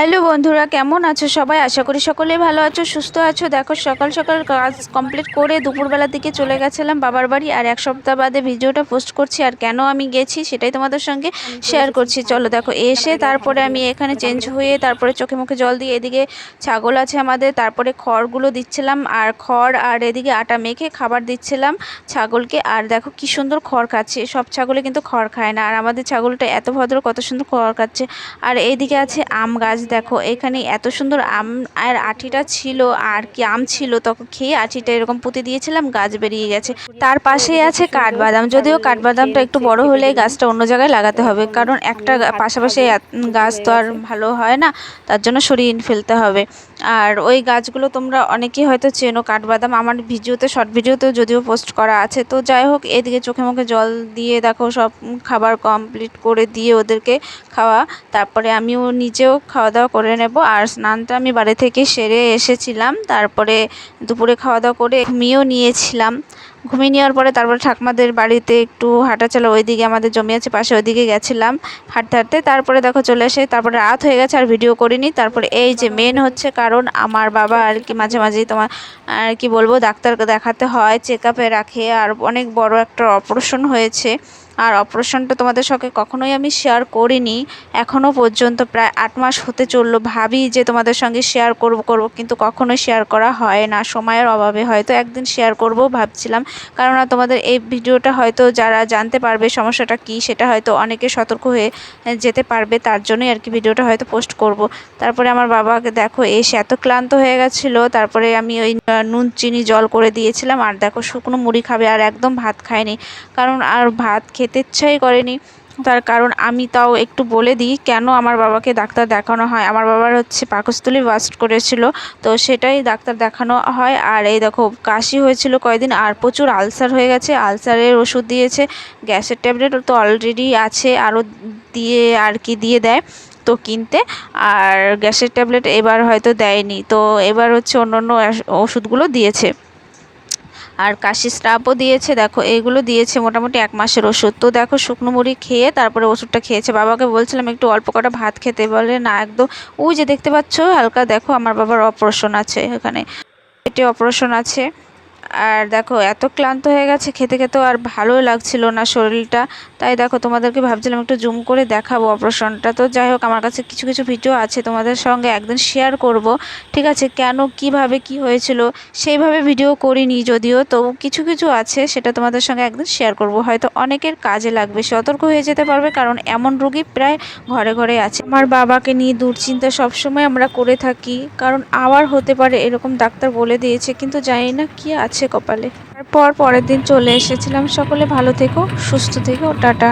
Hello বন্ধুরা, কেমন আছো সবাই? আশা করি সকলেই ভালো আছো, সুস্থ আছো। দেখো, সকাল সকাল কাজ কমপ্লিট করে দুপুরবেলার দিকে চলে গেছিলাম বাবার বাড়ি আর এক সপ্তাহ বাদে ভিডিওটা পোস্ট করছি আর কেন আমি গেছি সেটাই তোমাদের সঙ্গে শেয়ার করছি। চলো দেখো, এসে তারপরে আমি এখানে চেঞ্জ হয়ে তারপরে চোখে মুখে জল দিয়ে এদিকে ছাগল আছে আমাদের, তারপরে খড়গুলো দিচ্ছিলাম আর খড় আর এদিকে আটা মেখে খাবার দিচ্ছিলাম ছাগলকে। আর দেখো, কি সুন্দর খড় খাচ্ছে, সব ছাগলে কিন্তু খড় খায় না। আর আমাদের ছাগলটা এত ভদ্র, কত সুন্দর খড় খাচ্ছে। আর এইদিকে আছে আম গাছ দেখো, এখানে এত সুন্দর আম আর আঠিটা ছিল, আর কি আম ছিল তখন খেয়ে আঠিটা এরকম পুঁতে দিয়েছিলাম, গাছ বেরিয়ে গেছে। তার পাশেই আছে কাঠবাদাম, যদিও কাঠবাদামটা একটু বড় হলে গাছটা অন্য জায়গায় লাগাতে হবে, কারণ একটা পাশাপাশি গাছ তো আর ভালো হয় না, তার জন্য সরিয়ে ফেলতে হবে। আর ওই গাছগুলো তোমরা অনেকেই হয়তো চেনো, কাঠবাদাম আমার ভিডিওতে, শর্ট ভিডিওতেও যদিও পোস্ট করা আছে, তো যাই হোক, এদিকে চোখে মুখে জল দিয়ে দেখো, সব খাবার কমপ্লিট করে দিয়ে ওদেরকে খাওয়া, তারপরে আমিও নিজেও খাওয়া দাওয়া করে নেব। আর স্নানটা আমি বাড়ি থেকে সেরে এসেছিলাম। তারপরে দুপুরে খাওয়া দাওয়া করে ঘুমিয়েও নিয়েছিলাম। ঘুমিয়ে নেওয়ার পরে তারপরে ঠাকুমাদের বাড়িতে একটু হাঁটা চলা ওইদিকে আমাদের জমি আছে, পাশে ওইদিকে গেছিলাম হাঁটতে হাঁটতে। তারপরে দেখো চলে এসে তারপরে রাত হয়ে গেছে আর ভিডিও করিনি। তারপরে এই যে মেন হচ্ছে কারণ আমার বাবা আর কি মাঝে মাঝেই তোমার, আর কি বলব ডাক্তারকে দেখাতে হয় চেক আপে রাখে। আর অনেক বড় একটা অপারেশন হয়েছে। আর অপারেশনটা তোমাদের সঙ্গে কখনোই আমি শেয়ার করিনি। এখনও পর্যন্ত প্রায় আট মাস হতে চলল। ভাবি যে তোমাদের সঙ্গে শেয়ার করব করব, কিন্তু কখনোই শেয়ার করা হয় না। সময়ের অভাবে হয়তো একদিন শেয়ার করব ভাবছিলাম। কারণ তোমাদের এই ভিডিওটা হয়তো যারা জানতে পারবে সমস্যাটা কি, সেটা হয়তো অনেকে সতর্ক হয়ে যেতে পারবে, তার জন্যই আর কি ভিডিওটা হয়তো পোস্ট করব। তারপরে আমার বাবাকে দেখো এসে এত ক্লান্ত হয়ে গেছিল, তারপরে আমি ওই নুন, চিনি, জল করে দিয়েছিলাম, আর দেখো শুকনো মুড়ি খাবে, আর একদম ভাত খায়নি। কারণ আর ভাত খেতে ইচ্ছাই করেনি। তার কারণ আমি তাও একটু বলে দিই, কেন আমার বাবাকে ডাক্তার দেখানো হয়? আমার বাবার হচ্ছে পাকস্থলী বাস্ট করেছিল, তো সেটাই ডাক্তার দেখানো হয়। আর এই দেখো, কাশি হয়েছিল কয়দিন আর প্রচুর আলসার হয়ে গেছে। আলসারের ওষুধ দিয়েছে, গ্যাসের ট্যাবলেট তো অলরেডি আছে, আরও দিয়ে আর কি দিয়ে দেয় তো কিনতে। আর গ্যাসের ট্যাবলেট এবার হয়তো দেয়নি, তো এবার হচ্ছে অন্য অন্য ওষ- ওষুধগুলো দিয়েছে। আর কাশি স্ট্রাপও দিয়েছে, দেখো, এগুলো দিয়েছে মোটামুটি এক মাসের ওষুধ। তো দেখো, শুকনো মুড়ি খেয়ে তারপরে ওষুধটা খেয়েছে। বাবাকে বলছিলাম একটু অল্প কটা ভাত খেতে, বলে না, একদম, ওই যে দেখতে পাচ্ছ, হালকা, দেখো, আমার বাবার অপারেশন আছে এখানে। পেটে অপারেশন আছে। আর দেখো, এত ক্লান্ত হয়ে গেছে, খেতে খেতে আর ভালো লাগছিল না শরীরটা। তাই দেখো, তোমাদেরকে ভাবছিলাম একটু জুম করে দেখাবো অপারেশনটা তো যাই হোক, আমার কাছে কিছু কিছু ভিডিও আছে, তোমাদের সঙ্গে একদিন শেয়ার করব। ঠিক আছে, কেন, কীভাবে, কি হয়েছিল, সেইভাবে ভিডিও করিনি যদিও। তো কিছু কিছু আছে, সেটা তোমাদের সঙ্গে একদিন শেয়ার করব। হয়তো অনেকের কাজে লাগবে, সতর্ক হয়ে যেতে পারবে, কারণ এমন রোগী প্রায় ঘরে ঘরে আছে। আমার বাবাকে নিয়ে দুশ্চিন্তা সবসময় আমরা করে থাকি, কারণ আবার হতে পারে, এরকম ডাক্তার বলে দিয়েছে, কিন্তু জানি না কি আছে কপালে। তারপর পরের দিন চলে এসেছিলাম। সকলে ভালো থেকো সুস্থ থেকো টাটা।